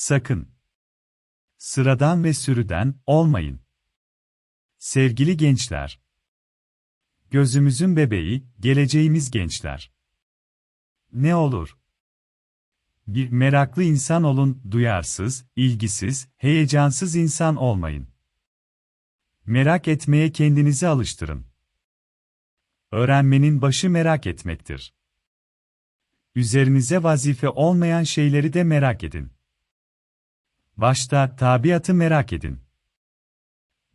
Sakın. Sıradan ve sürüden olmayın. Sevgili gençler. Gözümüzün bebeği, geleceğimiz gençler. Ne olur? Bir meraklı insan olun, duyarsız, ilgisiz, heyecansız insan olmayın. Merak etmeye kendinizi alıştırın. Öğrenmenin başı merak etmektir. Üzerinize vazife olmayan şeyleri de merak edin. Başta tabiatı merak edin.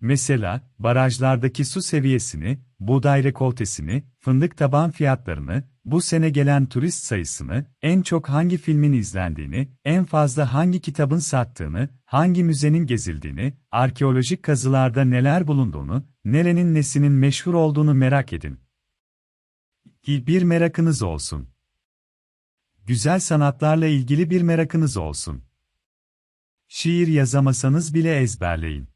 Mesela, barajlardaki su seviyesini, buğday rekoltesini, fındık taban fiyatlarını, bu sene gelen turist sayısını, en çok hangi filmin izlendiğini, en fazla hangi kitabın sattığını, hangi müzenin gezildiğini, arkeolojik kazılarda neler bulunduğunu, nerenin nesinin meşhur olduğunu merak edin. Bir merakınız olsun. Güzel sanatlarla ilgili bir merakınız olsun. Şiir yazamasanız bile ezberleyin.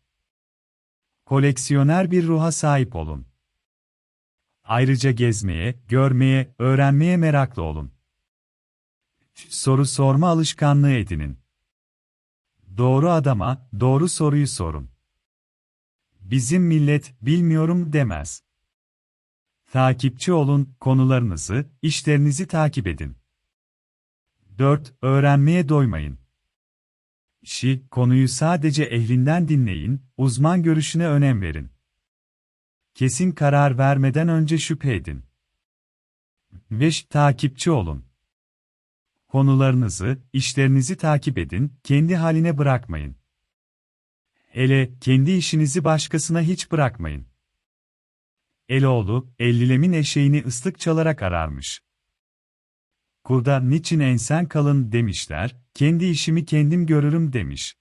Koleksiyoner bir ruha sahip olun. Ayrıca gezmeye, görmeye, öğrenmeye meraklı olun. Soru sorma alışkanlığı edinin. Doğru adama, doğru soruyu sorun. Bizim millet, bilmiyorum demez. Takipçi olun, konularınızı, işlerinizi takip edin. 4. Öğrenmeye doymayın. Şi, konuyu sadece ehlinden dinleyin, uzman görüşüne önem verin. Kesin karar vermeden önce şüphe edin. 5. Takipçi olun. Konularınızı, işlerinizi takip edin, kendi haline bırakmayın. Hele, kendi işinizi başkasına hiç bırakmayın. Eloğlu, ellilemin eşeğini ıslık çalarak ararmış. Kurda niçin ensen kalın demişler, kendi işimi kendim görürüm demiş.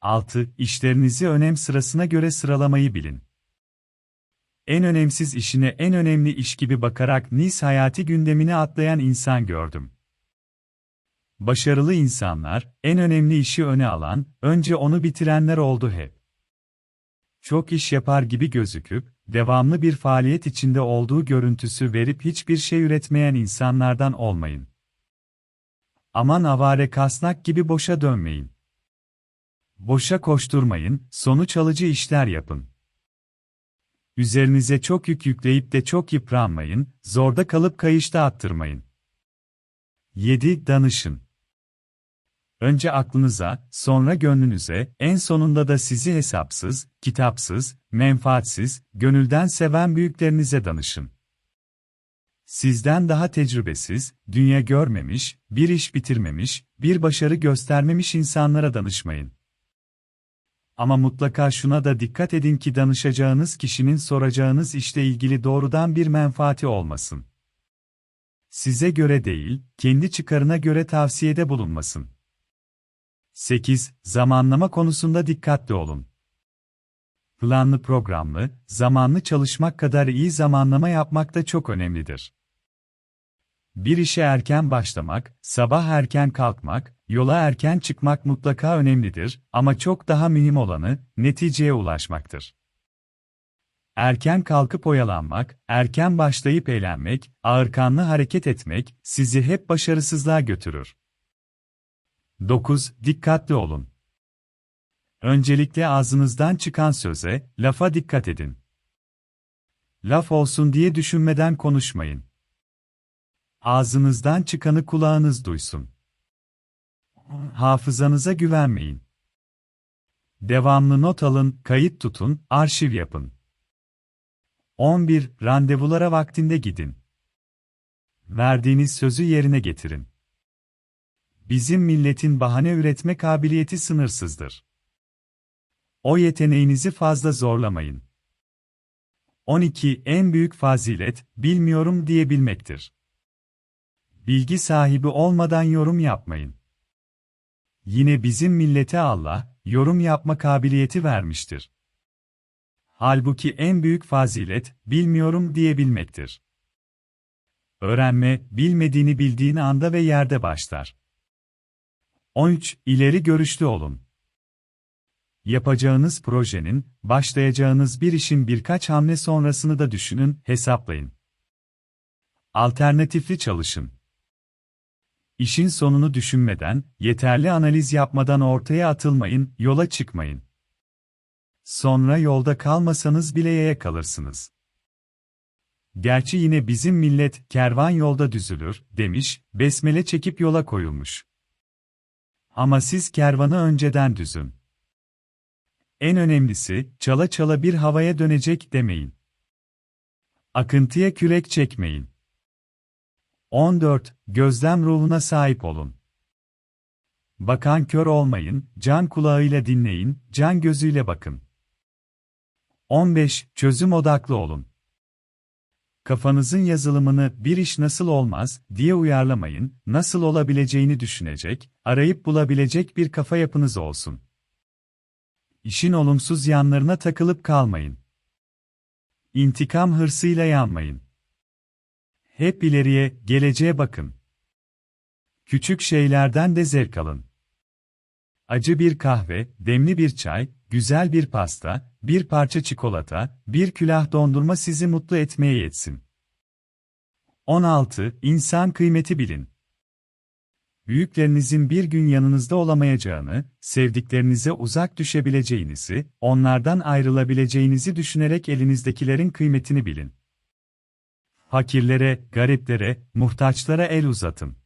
6. İşlerinizi önem sırasına göre sıralamayı bilin. En önemsiz işine en önemli iş gibi bakarak Nis hayati gündemine atlayan insan gördüm. Başarılı insanlar, en önemli işi öne alan, önce onu bitirenler oldu hep. Çok iş yapar gibi gözüküp, devamlı bir faaliyet içinde olduğu görüntüsü verip hiçbir şey üretmeyen insanlardan olmayın. Aman avare kasnak gibi boşa dönmeyin. Boşa koşturmayın, sonuç alıcı işler yapın. Üzerinize çok yük yükleyip de çok yıpranmayın, zorda kalıp kayışta attırmayın. 7. Danışın. Önce aklınıza, sonra gönlünüze, en sonunda da sizi hesapsız, kitapsız, menfaatsiz, gönülden seven büyüklerinize danışın. Sizden daha tecrübesiz, dünya görmemiş, bir iş bitirmemiş, bir başarı göstermemiş insanlara danışmayın. Ama mutlaka şuna da dikkat edin ki danışacağınız kişinin soracağınız işle ilgili doğrudan bir menfaati olmasın. Size göre değil, kendi çıkarına göre tavsiyede bulunmasın. 8. Zamanlama konusunda dikkatli olun. Planlı programlı, zamanlı çalışmak kadar iyi zamanlama yapmak da çok önemlidir. Bir işe erken başlamak, sabah erken kalkmak, yola erken çıkmak mutlaka önemlidir ama çok daha mühim olanı, neticeye ulaşmaktır. Erken kalkıp oyalanmak, erken başlayıp eğlenmek, ağırkanlı hareket etmek, sizi hep başarısızlığa götürür. 9. Dikkatli olun. Öncelikle ağzınızdan çıkan söze, lafa dikkat edin. Laf olsun diye düşünmeden konuşmayın. Ağzınızdan çıkanı kulağınız duysun. Hafızanıza güvenmeyin. Devamlı not alın, kayıt tutun, arşiv yapın. 11. Randevulara vaktinde gidin. Verdiğiniz sözü yerine getirin. Bizim milletin bahane üretme kabiliyeti sınırsızdır. O yeteneğinizi fazla zorlamayın. 12. En büyük fazilet, bilmiyorum diyebilmektir. Bilgi sahibi olmadan yorum yapmayın. Yine bizim millete Allah, yorum yapma kabiliyeti vermiştir. Halbuki en büyük fazilet, bilmiyorum diyebilmektir. Öğrenme, bilmediğini bildiğin anda ve yerde başlar. 13. İleri görüşlü olun. Yapacağınız projenin, başlayacağınız bir işin birkaç hamle sonrasını da düşünün, hesaplayın. Alternatifli çalışın. İşin sonunu düşünmeden, yeterli analiz yapmadan ortaya atılmayın, yola çıkmayın. Sonra yolda kalmasanız bile yaya kalırsınız. Gerçi yine bizim millet kervan yolda düzülür demiş, besmele çekip yola koyulmuş. Ama siz kervanı önceden düzün. En önemlisi, çala çala bir havaya dönecek demeyin. Akıntıya kürek çekmeyin. 14. Gözlem ruhuna sahip olun. Bakan kör olmayın, can kulağıyla dinleyin, can gözüyle bakın. 15. Çözüm odaklı olun. Kafanızın yazılımını bir iş nasıl olmaz diye uyarlamayın, nasıl olabileceğini düşünecek, arayıp bulabilecek bir kafa yapınız olsun. İşin olumsuz yanlarına takılıp kalmayın. İntikam hırsıyla yanmayın. Hep ileriye, geleceğe bakın. Küçük şeylerden de zevk alın. Acı bir kahve, demli bir çay, güzel bir pasta, bir parça çikolata, bir külah dondurma sizi mutlu etmeye yetsin. 16. İnsan kıymeti bilin. Büyüklerinizin bir gün yanınızda olamayacağını, sevdiklerinize uzak düşebileceğinizi, onlardan ayrılabileceğinizi düşünerek elinizdekilerin kıymetini bilin. Fakirlere, gariplere, muhtaçlara el uzatın.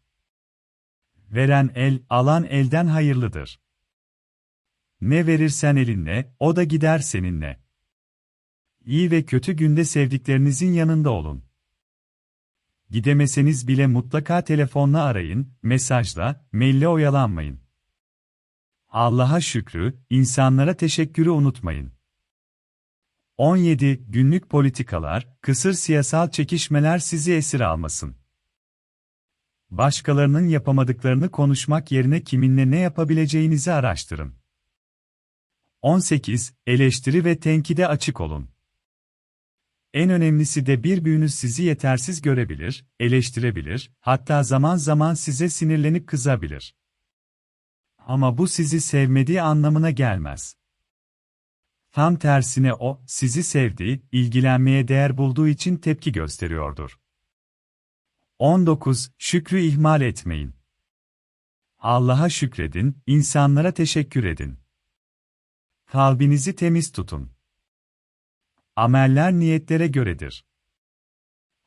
Veren el, alan elden hayırlıdır. Ne verirsen elinle, o da gider seninle. İyi ve kötü günde sevdiklerinizin yanında olun. Gidemeseniz bile mutlaka telefonla arayın, mesajla, maille oyalanmayın. Allah'a şükrü, insanlara teşekkürü unutmayın. 17. Günlük politikalar, kısır siyasal çekişmeler sizi esir almasın. Başkalarının yapamadıklarını konuşmak yerine kiminle ne yapabileceğinizi araştırın. 18. Eleştiri ve tenkide açık olun. En önemlisi de bir büyünüz sizi yetersiz görebilir, eleştirebilir, hatta zaman zaman size sinirlenip kızabilir. Ama bu sizi sevmediği anlamına gelmez. Tam tersine o, sizi sevdiği, ilgilenmeye değer bulduğu için tepki gösteriyordur. 19. Şükrü ihmal etmeyin. Allah'a şükredin, insanlara teşekkür edin. Kalbinizi temiz tutun. Ameller niyetlere göredir.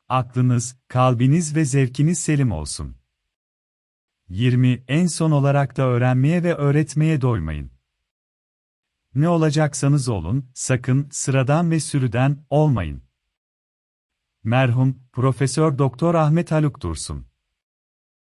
Aklınız, kalbiniz ve zevkiniz selim olsun. 20. En son olarak da öğrenmeye ve öğretmeye doymayın. Ne olacaksanız olun, sakın sıradan ve sürüden olmayın. Merhum Profesör Doktor Ahmet Haluk Dursun